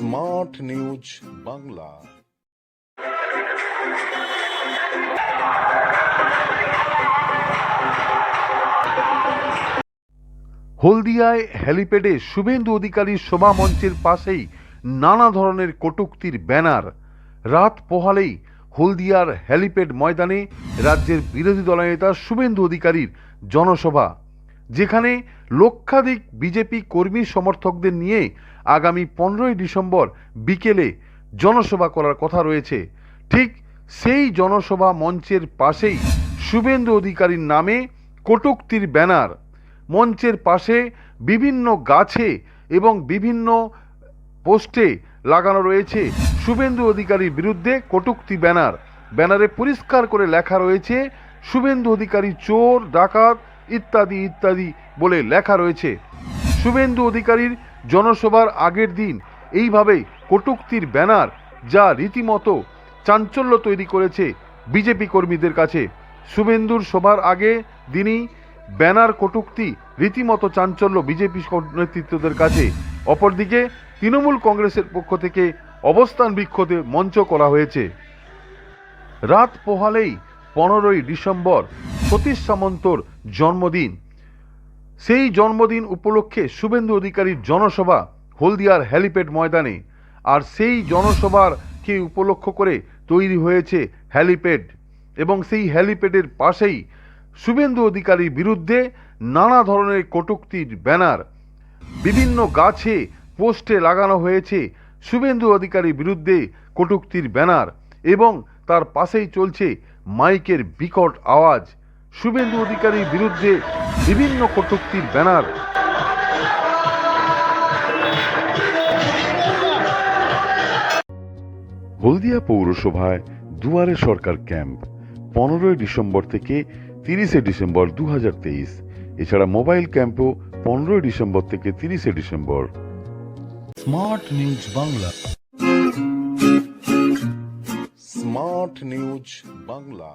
Smart news Bangla হলদিয়ায় হেলিপ্যাডে শুভেন্দু অধিকারীর শোভা মঞ্চের পাশেই নানা ধরনের কটূক্তির ব্যানার। রাত পোহালেই হলদিয়ার হেলিপ্যাড ময়দানে রাজ্যের বিরোধী দলনেতা শুভেন্দু অধিকারীর জনসভা। যেখানে লক্ষাধিক বিজেপি কর্মী সমর্থকদের নিয়ে আগামী পনেরোই ডিসেম্বর বিকেলে জনসভা করার কথা রয়েছে। ঠিক সেই জনসভা মঞ্চের পাশেই শুভেন্দু অধিকারীর নামে কটূক্তির ব্যানার। মঞ্চের পাশে বিভিন্ন গাছে এবং বিভিন্ন পোস্টে লাগানো রয়েছে শুভেন্দু অধিকারীর বিরুদ্ধে কটূক্তি ব্যানার। ব্যানারে পরিষ্কার করে লেখা রয়েছে, শুভেন্দু অধিকারী চোর, ডাকাত ইত্যাদি ইত্যাদি বলে লেখা রয়েছে। শুভেন্দু অধিকারীর জনসভার আগের দিন এইভাবেই কটূক্তির ব্যানার যা রীতিমতো চাঞ্চল্য তৈরি করেছে বিজেপি কর্মীদের কাছে। শুভেন্দুর সভার আগে দিনই ব্যানার কটূক্তি, রীতিমতো চাঞ্চল্য বিজেপি নেতৃত্বদের কাছে। অপরদিকে তৃণমূল কংগ্রেসের পক্ষ থেকে অবস্থান বিক্ষোভে মঞ্চ করা হয়েছে। রাত পোহালেই পনেরোই ডিসেম্বর সতীশ সামন্তর জন্মদিন। সেই জন্মদিন উপলক্ষে শুভেন্দু অধিকারীর জনসভা হলদিয়ার হ্যালিপ্যাড ময়দানে। আর সেই জনসভারকে উপলক্ষ করে তৈরি হয়েছে হ্যালিপ্যাড এবং সেই হ্যালিপ্যাডের পাশেই শুভেন্দু অধিকারীর বিরুদ্ধে নানা ধরনের কটূক্তির ব্যানার। বিভিন্ন গাছে পোস্টে লাগানো হয়েছে শুভেন্দু অধিকারীর বিরুদ্ধে কটূক্তির ব্যানার। এবং তার পাশেই চলছে মাইকের বিকট আওয়াজ। শুভেন্দু অধিকারীর বিরুদ্ধে বিভিন্ন কটুক্তির ব্যানার। হলদিয়া পৌরসভায় দুয়ারে সরকার ক্যাম্প পনেরোই ডিসেম্বর থেকে তিরিশে ডিসেম্বর দু হাজার তেইশ। এছাড়া মোবাইল ক্যাম্পও পনেরোই ডিসেম্বর থেকে তিরিশে December. Smart news Bangla. Smart news Bangla.